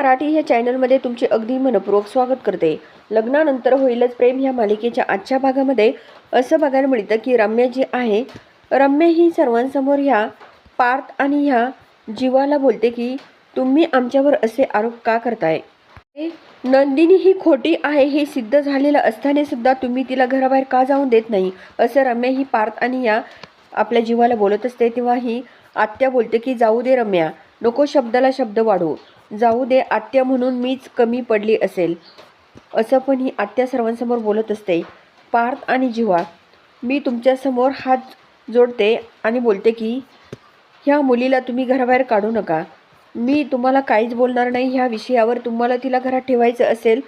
मराठी ह्या चॅनलमध्ये तुमचे अगदी मनपूर्वक स्वागत करते. लग्नानंतर होईलच प्रेम ह्या मालिकेच्या आजच्या भागामध्ये. असं बघायला मिळतं की रम्या जी आहे रम्या ही सर्वांसमोर ह्या पार्थ आणि ह्या जीवाला बोलते की तुम्ही आमच्यावर असे आरोप का करताय? नंदिनी ही खोटी आहे हे सिद्ध झालेलं असताना सुद्धा तुम्ही तिला घराबाहेर का जाऊन देत नाही? असं रम्या ही पार्थ आणि या आपल्या जीवाला बोलत असते तेव्हा ही आत्या बोलते की जाऊ दे रम्या नको शब्दाला शब्द वाढू. जाऊ दे आत्या म्हणून मीच कमी पडली असेल. असं पण ही आत्या सर्वांसमोर बोलत असते. पार्थ आणि जिवा मी तुमच्यासमोर हात जोडते आणि बोलते की ह्या मुलीला तुम्ही घराबाहेर काढू नका. मी तुम्हाला काहीच बोलणार नाही. ह्या विषयावर तुम्हाला तिला घरात ठेवायचं असेल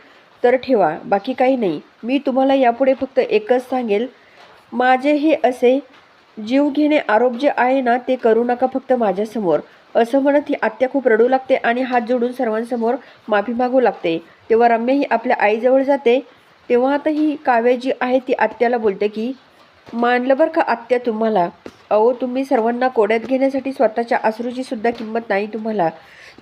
तर ठेवा. बाकी काही नाही. मी तुम्हाला यापुढे फक्त एकच सांगेल. माझे हे असे जीव घेणे आरोप जे आहे ना ते करू नका फक्त माझ्यासमोर. असं म्हणत ही आत्या खूप रडू लागते आणि हात जोडून सर्वांसमोर माफी मागू लागते. तेव्हा रम्या ही आपल्या आईजवळ जाते. तेव्हा आता ही काव्य जी आहे ती आत्याला बोलते की मानलं बरं का आत्या तुम्हाला? अहो तुम्ही सर्वांना कोड्यात घेण्यासाठी स्वतःच्या अश्रूची सुद्धा किंमत नाही तुम्हाला.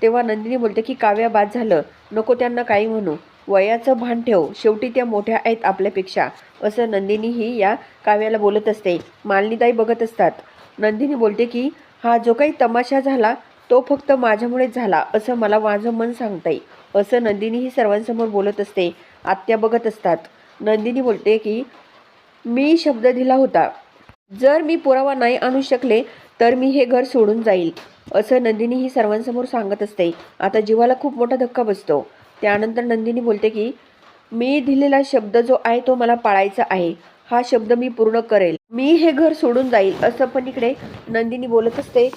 तेव्हा नंदिनी बोलते की काव्या बाद झालं. नको त्यांना काही म्हणू. वयाचं भान ठेव. शेवटी त्या मोठ्या आहेत आपल्यापेक्षा. असं नंदिनी ही या काव्याला बोलत असते. मालनीताई बघत असतात. नंदिनी बोलते की हा जो काही तमाशा झाला तो फक्त माझ्यामुळेच झाला असं मला माझं मन सांगतंय. असं नंदिनी ही सर्वांसमोर बोलत असते आत्या बघत असतात. नंदिनी बोलते की मी शब्द दिला होता. जर मी पुरावा नाही आणू शकले तर मी हे घर सोडून जाईल. असं नंदिनी ही सर्वांसमोर सांगत असते. आता जीवाला खूप मोठा धक्का बसतो. त्यानंतर नंदिनी बोलते की मी दिलेला शब्द जो आहे तो मला पाळायचा आहे. हा शब्द मी पूर्ण करेल. मी हे घर सोडून जाईल असं पण इकडे नंदिनी बोलत असते.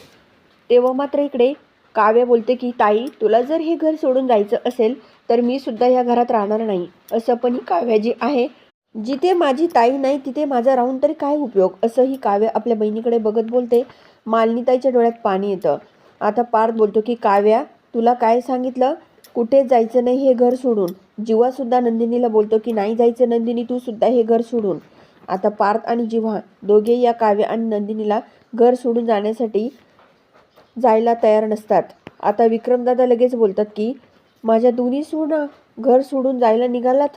तेव्हा मात्र इकडे काव्य बोलते की ताई तुला जर हे घर सोडून जायचं असेल तर मी सुद्धा या घरात राहणार नाही. असं पण ही काव्या जी आहे. जिथे माझी ताई नाही तिथे माझा राहून तरी काय उपयोग? असं ही काव्य आपल्या बहिणीकडे बघत बोलते. मालनीताईच्या डोळ्यात पाणी येतं. आता पार्थ बोलतो की काव्या तुला काय सांगितलं? कुठे जायचं नाही हे घर सोडून? जीवासुद्धा नंदिनीला बोलतो की नाही जायचं नंदिनी तू सुद्धा हे घर सोडून. आता पार्थ आणि जिव्हा दोघे या काव्य आणि नंदिनीला घर सोडून जाण्यासाठी जायला तयार नसतात. आता विक्रमदादा लगेच बोलतात की माझ्या दोन्ही सुना घर सोडून जायला निघालात?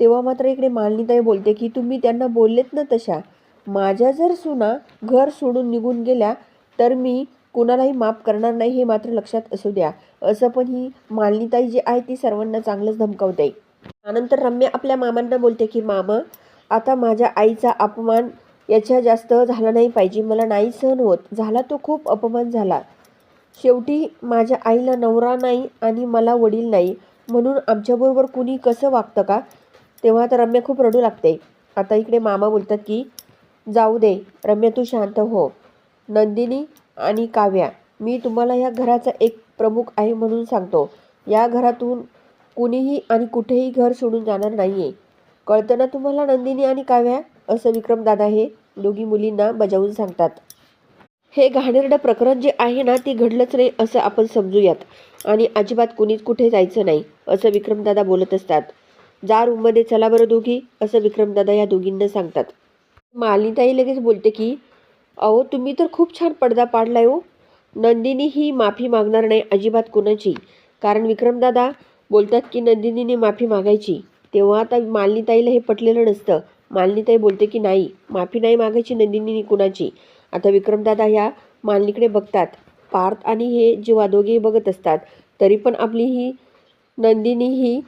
तेव्हा मात्र इकडे मालनीताई बोलते की तुम्ही त्यांना बोललेत ना तशा. माझ्या जर सुना घर सोडून निघून गेल्या तर मी कुणालाही माफ करणार नाही हे मात्र लक्षात असू द्या. असं पण ही मालनीताई जी आहे ती सर्वांना चांगलंच धमकावते. त्यानंतर रम्या आपल्या मामांना बोलते की मामा आता माझ्या आईचा अपमान याच्या जास्त झाला नाही पाहिजे. मला नाही सहन होत. झाला तो खूप अपमान झाला. शेवटी माझ्या आईला नवरा नाही आणि मला वडील नाही म्हणून आमच्याबरोबर कुणी कसं वागतं का? तेव्हा तर रम्या खूप रडू लागते. आता इकडे मामा बोलतात की जाऊ दे रम्या तू शांत हो. नंदिनी आणि काव्या मी तुम्हाला या घराचा एक प्रमुख आहे म्हणून सांगतो. या घरातून कुणीही आणि कुठेही घर सोडून जाणार नाही आहे कळतं ना तुम्हाला नंदिनी आणि काव्या? असं विक्रमदादा हे दोघी मुलींना बजावून सांगतात. हे घाणेरडं प्रकरण जे आहे ना ते घडलंच नाही असं आपण समजूयात. आणि अजिबात कुणीच कुठे जायचं नाही असं विक्रमदादा बोलत असतात. जा रूममध्ये चला बरं दोघी असं विक्रमदादा या दोघींना सांगतात. मालिनीताई लगेच बोलते की अहो तुम्ही तर खूप छान पडदा पाडलाय हो. नंदिनी ही माफी मागणार नाही अजिबात कुणाची. कारण विक्रमदादा बोलतात की नंदिनीने माफी मागायची. तेव्हा आता मालिनीताईला हे पटलेलं नसतं. मालिनीताई बोलते की नाही माफी नाही मागायची नंदिनीने कुणाची. आता विक्रमदादा ह्या मालिनीकडे बघतात. पार्थ आणि हे जेव्हा दोघेही बघत असतात तरी पण आपली ही नंदिनी ही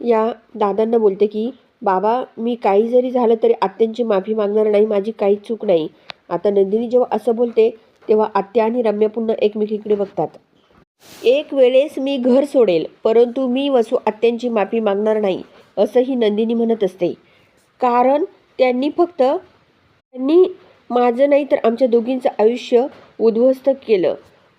या दादांना बोलते की बाबा मी काही जरी झालं तरी आत्यांची माफी मागणार नाही माझी काही चूक नाही. आता नंदिनी जेव्हा असं बोलते तेव्हा आत्या आणि रम्या पुन्हा एकमेकीकडे बघतात. एक वेळेस मी घर सोडेल परंतु मी वसू आत्यांची माफी मागणार नाही. असंही नंदिनी म्हणत असते. कारण त्यांनी फक्त त्यांनी माझं नाही तर आमच्या दोघींचं आयुष्य उद्ध्वस्त केलं.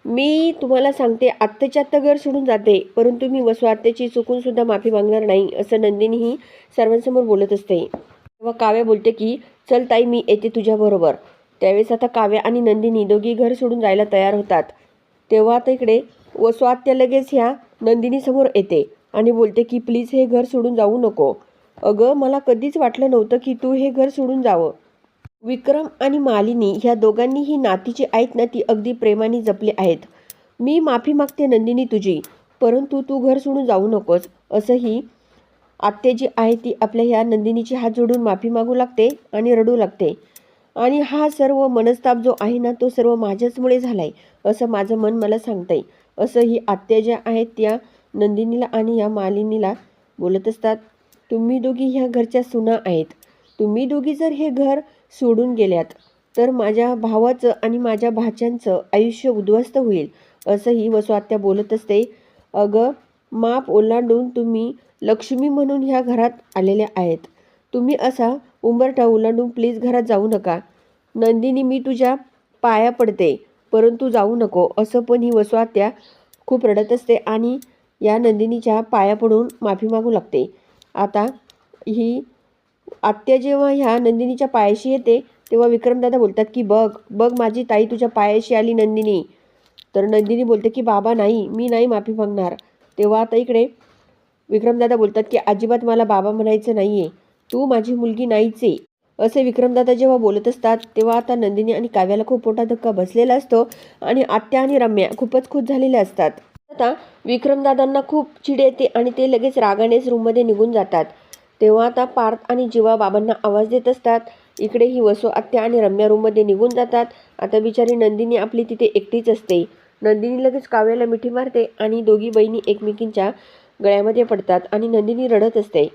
मी तुम्हाला सांगते आत्ताच्या आत्ता घर सोडून जाते परंतु मी वसू चुकूनसुद्धा माफी मागणार नाही असं नंदिनीही सर्वांसमोर बोलत असते. तेव्हा काव्या बोलते की चल ताई मी येते तुझ्याबरोबर त्यावेळेस आता काव्या आणि नंदिनी दोघी घर सोडून जायला तयार होतात. तेव्हा आता इकडे वसू लगेच ह्या नंदिनीसमोर येते. आणि बोलते की प्लीज हे घर सोडून जाऊ नको. अगं मला कधीच वाटलं नव्हतं की तू हे घर सोडून जावं. विक्रम आणि मालिनी ह्या दोघांनी ही नातीची आहेत ना ती अगदी प्रेमाने जपली आहेत. मी माफी मागते नंदिनी तुझी परंतु तू घर सोडून जाऊ नकोस. असंही आत्या जी आहे ती आपल्या ह्या नंदिनीची हात जोडून माफी मागू लागते आणि रडू लागते. आणि हा सर्व मनस्ताप जो आहे ना तो सर्व माझ्याचमुळे झाला आहे असं माझं मन मला सांगतंय. असंही आत्या ज्या आहेत त्या नंदिनीला आणि या मालिनीला बोलत असतात तुम्ही दोघी ह्या घरच्या सुना आहेत. तुम्ही दोघी जर हे घर सोडून गेल्यात तर माझ्या भावाचं आणि माझ्या भाच्यांचं आयुष्य उद्ध्वस्त होईल असंही वसू बोलत असते. अगं माप ओलांडून तुम्ही लक्ष्मी म्हणून ह्या घरात आलेल्या आहेत. तुम्ही असा उंबरठा ओलांडून प्लीज घरात जाऊ नका. नंदिनी मी तुझ्या पाया पडते परंतु जाऊ नको असं पण ही वसू खूप रडत असते आणि या नंदिनीच्या पाया पडून माफी मागू लागते. आता ही आत्या जेव्हा ह्या नंदिनीच्या पायाशी येते तेव्हा विक्रमदादा बोलतात की बघ बघ माझी ताई तुझ्या पायाशी आली नंदिनी. तर नंदिनी बोलते की बाबा नाही मी नाही माफी मागणार. तेव्हा आता इकडे विक्रमदादा बोलतात की अजिबात मला बाबा म्हणायचं नाही आहे तू माझी मुलगी नाहीच. आहे असे विक्रमदादा जेव्हा बोलत असतात तेव्हा आता नंदिनी आणि काव्याला खूप मोठा धक्का बसलेला असतो आणि आत्या आणि रम्या खूपच खुश झालेल्या असतात. आता विक्रमदादांना खूप चिड येते आणि ते लगेच रागानेच रूममध्ये निघून जातात. तेव्हा आता पार्थ आणि जीवा बाबांना आवाज देत असतात. इकडे ही वसू आत्या आणि रम्या रूममध्ये निघून जातात. आता बिचारी नंदिनी आपली तिथे एकटीच असते. नंदिनी लगेच काव्याला मिठी मारते आणि दोघी बहिणी एकमेकींच्या गळ्यामध्ये पडतात आणि नंदिनी रडत असते.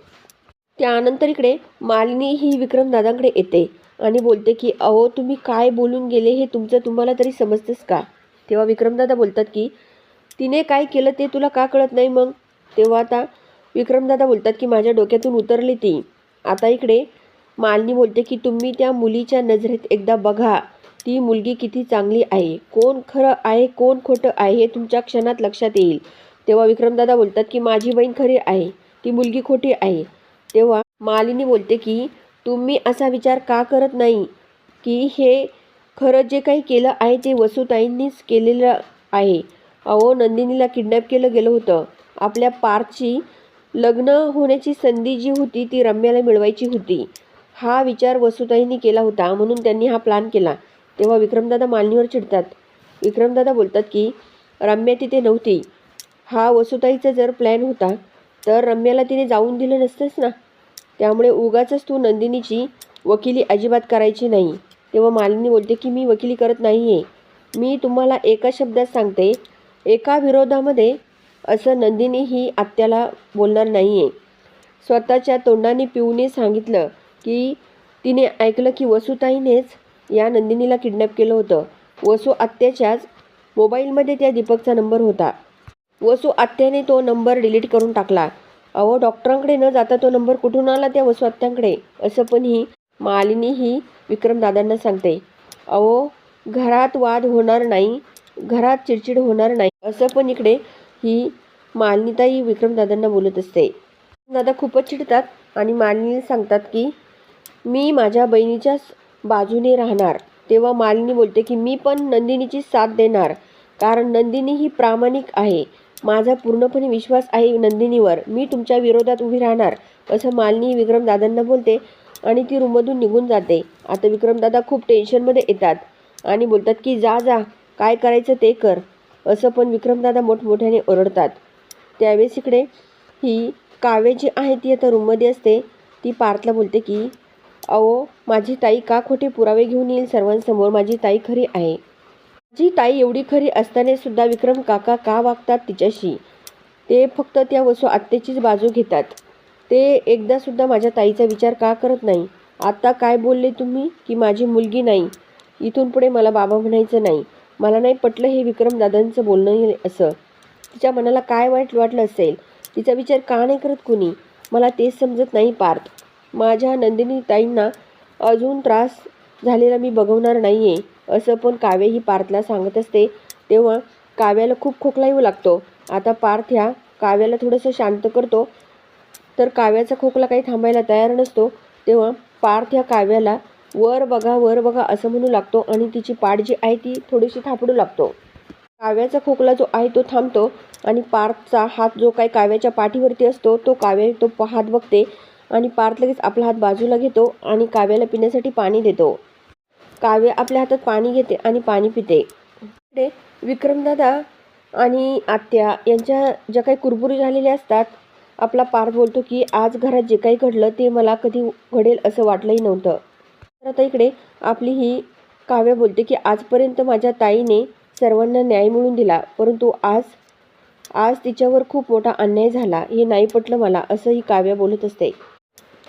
त्यानंतर इकडे मालिनी ही विक्रमदादांकडे येते आणि बोलते की अहो तुम्ही काय बोलून गेले हे तुमचं तुम्हाला तरी समजतंच का? तेव्हा विक्रमदादा बोलतात की तिने काय केलं ते तुला का कळत नाही मग? तेव्हा आता विक्रमदादा बोलतात की माझ्या डोक्यातून उतरली ती. आता इकडे मालिनी बोलते की तुम्ही त्या मुलीच्या नजरेत एकदा बघा. ती मुलगी किती चांगली आहे. कोण खरं आहे कोण खोटं आहे हे तुमच्या क्षणात लक्षात येईल. तेव्हा विक्रमदादा बोलतात की माझी बहीण खरी आहे. ती मुलगी खोटी आहे. तेव्हा मालिनी बोलते की तुम्ही असा विचार का करत नाही? की हे खरं जे काही केलं आहे ते वसुताईंनीच केलेलं आहे. अहो नंदिनीला किडनॅप केलं गेलं होतं. आपल्या पार्थची लग्न होण्याची संधी जी होती ती रम्याला मिळवायची होती. हा विचार वसुताईंनी केला होता म्हणून त्यांनी हा प्लॅन केला. तेव्हा विक्रमदादा मालनीवर चिडतात. विक्रमदादा बोलतात की रम्या तिथे नव्हती. हा वसुताईचा जर प्लॅन होता तर रम्याला तिने जाऊन दिलं नसतंच ना. त्यामुळे उगाचच तू नंदिनीची वकिली अजिबात करायची नाही. तेव्हा मालिनी बोलते की मी वकिली करत नाही आहे मी तुम्हाला एका शब्दात सांगते एका विरोधामध्ये असं नंदिनी ही आत्याला बोलणार नाही आहे स्वतःच्या तोंडाने पिऊने सांगितलं की तिने ऐकलं की वसुताईनेच या नंदिनीला किडनॅप केलं होतं. वसू आत्याच्याच मोबाईलमध्ये त्या दीपकचा नंबर होता. वसू आत्याने तो नंबर डिलीट करून टाकला. अहो डॉक्टरांकडे न जाता तो नंबर कुठून आला त्या वसू आत्यांकडे? असं पण ही मालिनी ही विक्रमदादांना सांगते. अहो घरात वाद होणार नाही. घरात चिडचिड होणार नाही. असं पण इकडे ही मालिनीताई विक्रमदादांना बोलत असते. दादा खूपच चिडतात आणि मालिनी सांगतात की मी माझ्या बहिणीच्याच बाजूने राहणार. तेव्हा मालिनी बोलते की मी पण नंदिनीची साथ देणार. कारण नंदिनी ही प्रामाणिक आहे. माझा पूर्णपणे विश्वास आहे नंदिनीवर. मी तुमच्या विरोधात उभी राहणार. असं मालिनी विक्रमदादांना बोलते आणि ती रूममधून निघून जाते. आता विक्रमदादा खूप टेन्शनमध्ये येतात आणि बोलतात की जा जा. काय करायचं ते कर असं पण विक्रमदादा मोठमोठ्याने ओरडतात. त्यावेळेस इकडे ही काव्य जी आहे ती आता रूममध्ये असते ती पार्थला बोलते की अहो माझी ताई का खोटे पुरावे घेऊन येईल सर्वांसमोर? माझी ताई खरी आहे. जी ताई एवढी खरी असतानासुद्धा विक्रम काका का वागतात तिच्याशी? ते फक्त त्या वसू आत्तेचीच बाजू घेतात. ते एकदासुद्धा माझ्या ताईचा विचार का करत नाही? आत्ता काय बोलले तुम्ही की माझी मुलगी नाही? इथून पुढे मला बाबा म्हणायचं नाही. मला नाही पटलं हे विक्रम दादांचं बोलणं हे असं. तिच्या मनाला काय वाईट वाटलं असेल? तिचा विचार का नाही करत कुणी? मला तेच समजत नाही पार्थ. माझ्या नंदिनी ताईंना अजून त्रास झालेला मी बघवणार नाही आहे असं पण काव्य ही पार्थला सांगत असते. तेव्हा काव्याला खूप खोकला येऊ लागतो. आता पार्थ ह्या काव्याला थोडंसं शांत करतो. तर काव्याचा खोकला काही थांबायला तयार नसतो. तेव्हा पार्थ ह्या काव्याला वर बघा वर बघा असं म्हणू लागतो आणि तिची पाठ जी आहे ती थोडीशी थापडू लागतो. काव्याचा खोकला जो आहे तो थांबतो आणि पार्थचा हात जो काही काव्याच्या पाठीवरती असतो तो काव्य तो हात बघते आणि पार्थ लगेच आपला हात बाजूला घेतो आणि काव्याला पिण्यासाठी पाणी देतो. काव्य आपल्या हातात पाणी घेते आणि पाणी पिते. इकडे विक्रमदादा आणि आत्या यांच्या ज्या काही कुरबुरी झालेल्या असतात आपला पार्थ बोलतो की आज घरात जे काही घडलं ते मला कधी घडेल असं वाटलंही नव्हतं. आता इकडे आपली ही काव्य बोलते की आजपर्यंत माझ्या ताईने सर्वांना न्याय मिळून दिला परंतु आज आज तिच्यावर खूप मोठा अन्याय झाला हे नाही पटलं मला असं ही काव्य बोलत असते.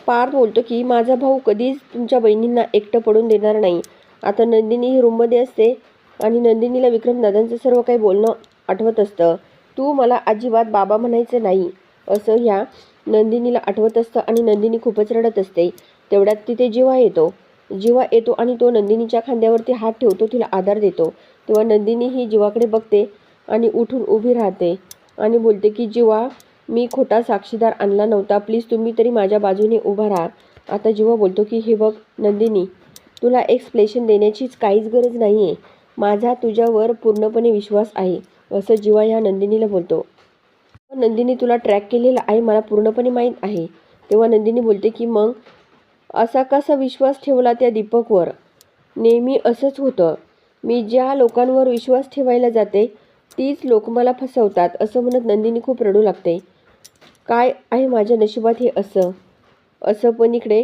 पार्थ बोलतो की माझा भाऊ कधीच तुमच्या बहिणींना एकटं पडून देणार नाही. आता नंदिनी ही रूममध्ये असते आणि नंदिनीला विक्रम दादांचं सर्व काही बोलणं आठवत असतं. तू मला अजिबात बाबा म्हणायचं नाही असं ह्या नंदिनीला आठवत असतं आणि नंदिनी खूपच रडत असते. तेवढ्यात तिथे जीवा येतो. जीवा येतो आणि तो नंदिनीच्या खांद्यावरती हात ठेवतो तिला आधार देतो. तेव्हा नंदिनी ही जीवाकडे बघते आणि उठून उभी राहते आणि बोलते की जीवा मी खोटा साक्षीदार आणला नव्हता प्लीज तुम्ही तरी माझ्या बाजूने उभा राहा. आता जीवा बोलतो की हे बघ नंदिनी तुला एक्सप्लेशन देण्याचीच काहीच गरज नाही आहे माझा तुझ्यावर पूर्णपणे विश्वास आहे. असं जीवा ह्या नंदिनीला बोलतो. नंदिनी तुला ट्रॅक केलेला आहे मला पूर्णपणे माहीत आहे. तेव्हा नंदिनी बोलते की मग असा कसा विश्वास ठेवला त्या दीपकवर? नेहमी असंच होतं. मी ज्या लोकांवर विश्वास ठेवायला जाते तीच लोक मला फसवतात असं म्हणत नंदिनी खूप रडू लागते. काय आहे माझ्या नशिबात हे असं? असं पण इकडे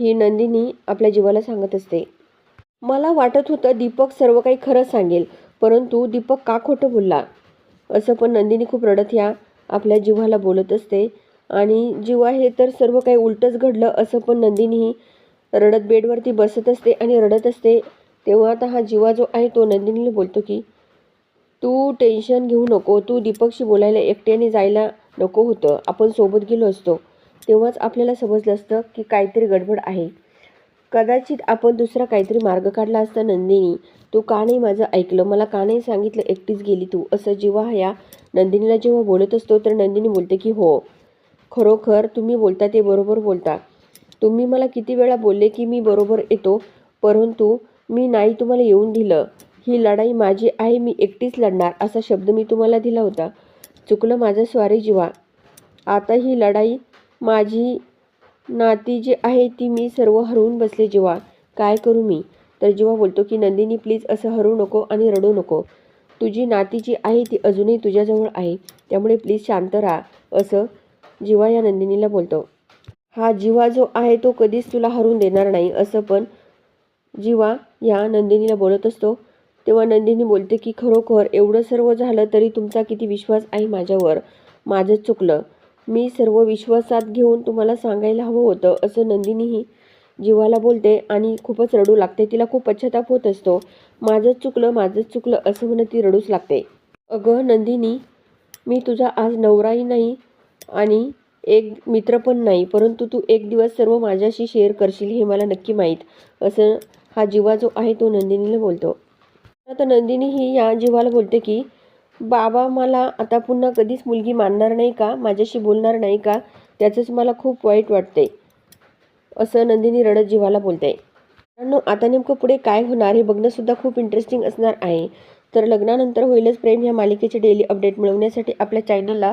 ही नंदिनी आपल्या जीवाला सांगत असते. मला वाटत होतं दीपक सर्व काही खरं सांगेल परंतु दीपक का खोटं बोलला? असं पण नंदिनी खूप रडत ह्या आपल्या जीवाला बोलत असते. आणि जीवा हे तर सर्व काही उलटंच घडलं असं पण नंदिनी रडत बेडवरती बसत असते आणि रडत असते तेव्हा आता हा जीवा जो आहे तो नंदिनीला बोलतो की तू टेन्शन घेऊ नको तू दीपकशी बोलायला एकट्याने जायला नको होतं. आपण सोबत गेलो असतो. तेव्हाच आपल्याला समजलं असतं की काहीतरी गडबड आहे. कदाचित आपण दुसरा काहीतरी मार्ग काढला असता नंदिनी. तू का नाही माझं ऐकलं? मला का नाही सांगितलं एकटीच गेली तू? असं जेव्हा ह्या नंदिनीला जेव्हा बोलत असतो तर नंदिनी बोलते की हो खरोखर तुम्ही बोलता ते बरोबर बोलता. तुम्ही मला किती वेळा बोलले की मी बरोबर येतो परंतु मी नाही तुम्हाला येऊन दिलं. ही लढाई माझी आहे मी एकटीच लढणार असा शब्द मी तुम्हाला दिला होता. चुकलं माझं स्वारी जीवा आता ही लढाई माझी नाती जी आहे ती मी सर्व हरवून बसले जेव्हा. काय करू मी? तर जेव्हा बोलतो की नंदिनी प्लीज असं हरू नको आणि रडू नको. तुझी नाती जी आहे ती अजूनही तुझ्याजवळ आहे. त्यामुळे प्लीज शांत राहा. असं जिवा या नंदिनीला बोलतो. हा जिवा जो आहे तो कधीच तुला हरवून देणार नाही असं पण जिवा या नंदिनीला बोलत असतो. तेव्हा नंदिनी बोलते की खरोखर एवढं सर्व झालं तरी तुमचा किती विश्वास आहे माझ्यावर? माझं चुकलं. मी सर्व विश्वासात घेऊन तुम्हाला सांगायला हवं होतं असं नंदिनीही जीवाला बोलते आणि खूपच रडू लागते. तिला खूप पश्चाताप होत असतो. माझंच चुकलं माझंच चुकलं असं म्हणत ती रडूच लागते. अगं नंदिनी मी तुझा आज नवराही नाही आणि एक मित्र पण नाही परंतु तू एक दिवस सर्व माझ्याशी शेअर करशील हे मला नक्की माहीत. असं हा जीवा जो आहे तो नंदिनीला बोलतो. आता नंदिनी ही या जीवाला बोलते की बाबा मला आता पुन्हा कधीच मुलगी मानणार नाही का? माझ्याशी बोलणार नाही का? त्याचंच मला खूप वाईट वाटते. असं नंदिनी रडत जीवाला बोलते. मित्रांनो आता नेमकं पुढे काय होणार हे बघणंसुद्धा खूप इंटरेस्टिंग असणार आहे. तर लग्नानंतर होईलच प्रेम ह्या मालिकेचे डेली अपडेट मिळवण्यासाठी आपल्या चॅनलला